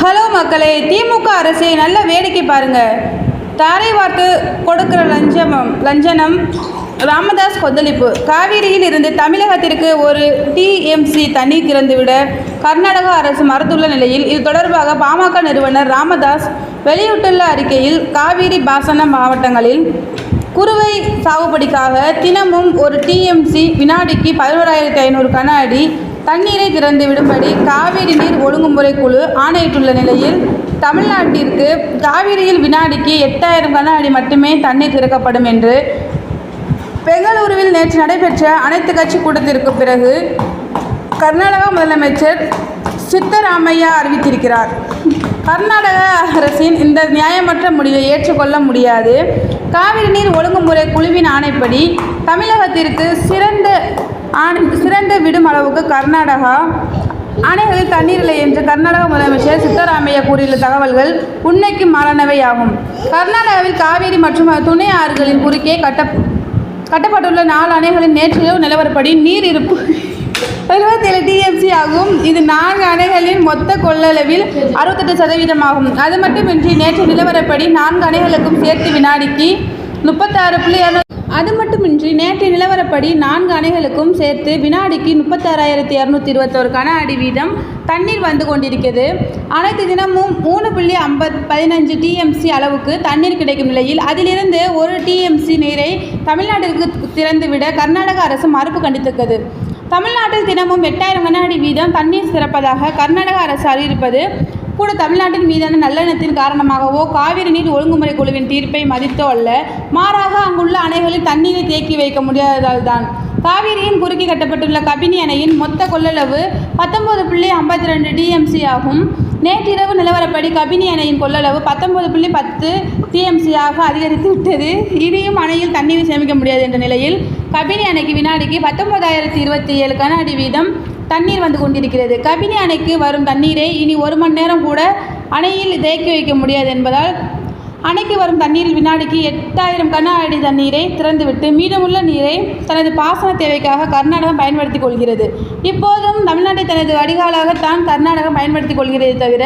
Hello மக்களே திமுக அரசை நல்ல வேடிக்கை பாருங்க. தாரை வார்த்து கொடுக்கிற லஞ்சமம் லஞ்சனம் ராமதாஸ் கொந்தளிப்பு. காவிரியில் இருந்து தமிழகத்திற்கு ஒரு டிஎம்சி தண்ணீர் திறந்துவிட கர்நாடக அரசு மறுத்துள்ள நிலையில் இது தொடர்பாக பாமக நிறுவனர் ராமதாஸ் வெளியிட்டுள்ள அறிக்கையில் காவிரி பாசன மாவட்டங்களில் குறுவை சாகுபடிக்காக தினமும் ஒரு டிஎம்சி வினாடிக்கு பதினோராயிரத்தி ஐநூறு கன அடி தண்ணீரை திறந்து விடும்படி காவிரி நீர் ஒழுங்குமுறை குழு ஆணையிட்டுள்ள நிலையில் தமிழ்நாட்டிற்கு காவிரியில் வினாடிக்கு எட்டாயிரம் கன அடி மட்டுமே தண்ணீர் திறக்கப்படும் என்று பெங்களூருவில் நேற்று நடைபெற்ற அனைத்து கட்சி கூட்டத்திற்கு பிறகு கர்நாடக முதலமைச்சர் சித்தராமையா அறிவித்திருக்கிறார். கர்நாடக அரசின் இந்த நியாயமற்ற முடிவை ஏற்றுக்கொள்ள முடியாது. காவிரி நீர் ஒழுங்குமுறை குழுவின் ஆணைப்படி தமிழகத்திற்கு சிறந்த ஆணை சிறந்த விடும் அளவுக்கு கர்நாடகா அணைகளில் தண்ணீர் இல்லை என்று கர்நாடக முதலமைச்சர் சித்தராமையா கூறியுள்ள தகவல்கள் உண்மைக்கு மாறானவையாகும் கர்நாடகாவில் காவிரி மற்றும் துணை ஆறுகளின் குறுக்கே கட்ட கட்டப்பட்டுள்ள நாலு அணைகளின் நேற்றிரவு நிலவரப்படி நீர் இருப்பு எழுபத்தேழு டிஎம்சி ஆகும். இது நான்கு அணைகளின் மொத்த கொள்ளளவில் அறுபத்தெட்டு சதவீதம் ஆகும் அது மட்டுமின்றி நேற்று நிலவரப்படி நான்கு அணைகளுக்கும் சேர்த்து வினாடிக்கு முப்பத்தாறு புள்ளி அது மட்டுமின்றி நேற்று நிலவரப்படி நான்கு அணைகளுக்கும் சேர்த்து வினாடிக்கு முப்பத்தாறாயிரத்தி இரநூத்தி இருபத்தோரு கன அடி வீதம் தண்ணீர் வந்து கொண்டிருக்கிறது. அனைத்து தினமும் மூணு புள்ளி ஐம்பத் பதினஞ்சு டிஎம்சி அளவுக்கு தண்ணீர் கிடைக்கும் நிலையில் அதிலிருந்து ஒரு டிஎம்சி நீரை தமிழ்நாட்டிற்கு திறந்துவிட கர்நாடக அரசு மறுப்பு கண்டித்திருக்கிறது. தமிழ்நாட்டில் தினமும் எட்டாயிரம் கனஅடி வீதம் தண்ணீர் சிறப்பதாக கர்நாடக அரசு அறிவிப்பது கூட தமிழ்நாட்டின் மீதான நல்லெண்ணத்தின் காரணமாகவோ காவிரி நீர் ஒழுங்குமுறை குழுவின் தீர்ப்பை மதித்தோ அல்ல. மாறாக அங்குள்ள அணைகளில் தண்ணீரை தேக்கி வைக்க முடியாததால் தான். காவிரியின் குறுக்கி கட்டப்பட்டுள்ள கபினி அணையின் மொத்த கொள்ளளவு பத்தொன்பது புள்ளி ஐம்பத்தி ரெண்டு டிஎம்சி ஆகும். நேற்றிரவு நிலவரப்படி கபினி அணையின் கொள்ளளவு பத்தொன்பது புள்ளி பத்து டிஎம்சியாக அதிகரித்து விட்டது. இனியும் அணையில் தண்ணீரை சேமிக்க முடியாது என்ற நிலையில் கபினி அணைக்கு வினாடிக்கு பத்தொன்பதாயிரத்தி இருபத்தி ஏழு கன அடி வீதம் தண்ணீர் வந்து கொண்டிருக்கிறது. கபினி அணைக்கு வரும் தண்ணீரை இனி ஒரு மணி நேரம் கூட அணையில் தேக்கி வைக்க முடியாது என்பதால் அணைக்கு வரும் தண்ணீரில் வினாடிக்கு எட்டாயிரம் கன அடி தண்ணீரை திறந்துவிட்டு மீதமுள்ள நீரை தனது பாசன தேவைக்காக கர்நாடகம் பயன்படுத்திக் கொள்கிறது. இப்போதும் தமிழ்நாட்டை தனது வடிகாலாக தான் கர்நாடகம் பயன்படுத்திக் கொள்கிறதே தவிர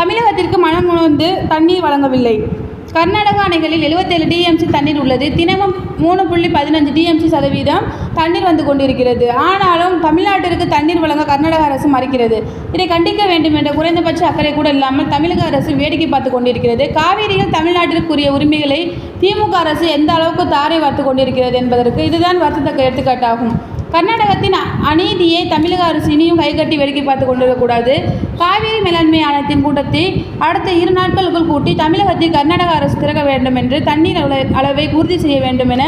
தமிழகத்திற்கு மனம் உணர்ந்து தண்ணீர் வழங்கவில்லை. கர்நாடக அணைகளில் எழுபத்தேழு டிஎம்சி தண்ணீர் உள்ளது. தினமும் மூணு புள்ளி பதினஞ்சு டிஎம்சி சதவீதம் தண்ணீர் வந்து கொண்டிருக்கிறது. ஆனாலும் தமிழ்நாட்டிற்கு தண்ணீர் வழங்க கர்நாடக அரசு மறுக்கிறது. இதை கண்டிக்க வேண்டும் என்ற குறைந்தபட்ச அக்கறை கூட இல்லாமல் தமிழக அரசு வேடிக்கை பார்த்து கொண்டிருக்கிறது. காவிரியில் தமிழ்நாட்டிற்குரிய உரிமைகளை திமுக அரசு எந்த அளவுக்கு தாரை வார்த்து கொண்டிருக்கிறது என்பதற்கு இதுதான் வருத்தத்தக்க எடுத்துக்காட்டாகும். கர்நாடகத்தின் அநீதியை தமிழக அரசு இனியும் கைகட்டி வேடிக்கை பார்த்து கொண்டிருக்கக்கூடாது காவிரி மேலாண்மை ஆணையத்தின் கூட்டத்தை அடுத்த இரு நாட்களுக்குள் கூட்டி தமிழகத்தில் கர்நாடக அரசு திறக்க வேண்டும் என்று தண்ணீர் அளவை உறுதி செய்ய வேண்டும் என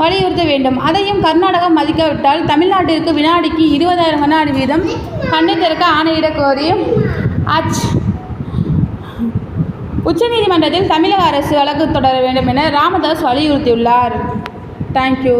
வலியுறுத்த வேண்டும். அதையும் கர்நாடகம் மதிக்காவிட்டால் தமிழ்நாட்டிற்கு வினாடிக்கு இருபதாயிரம் கன அடி வீதம் தண்ணீர் திறக்க ஆணையிடக் கோரி அச். உச்சநீதிமன்றத்தில் தமிழக அரசு வழக்கு தொடர வேண்டும் என ராமதாஸ் வலியுறுத்தியுள்ளார். தேங்க்யூ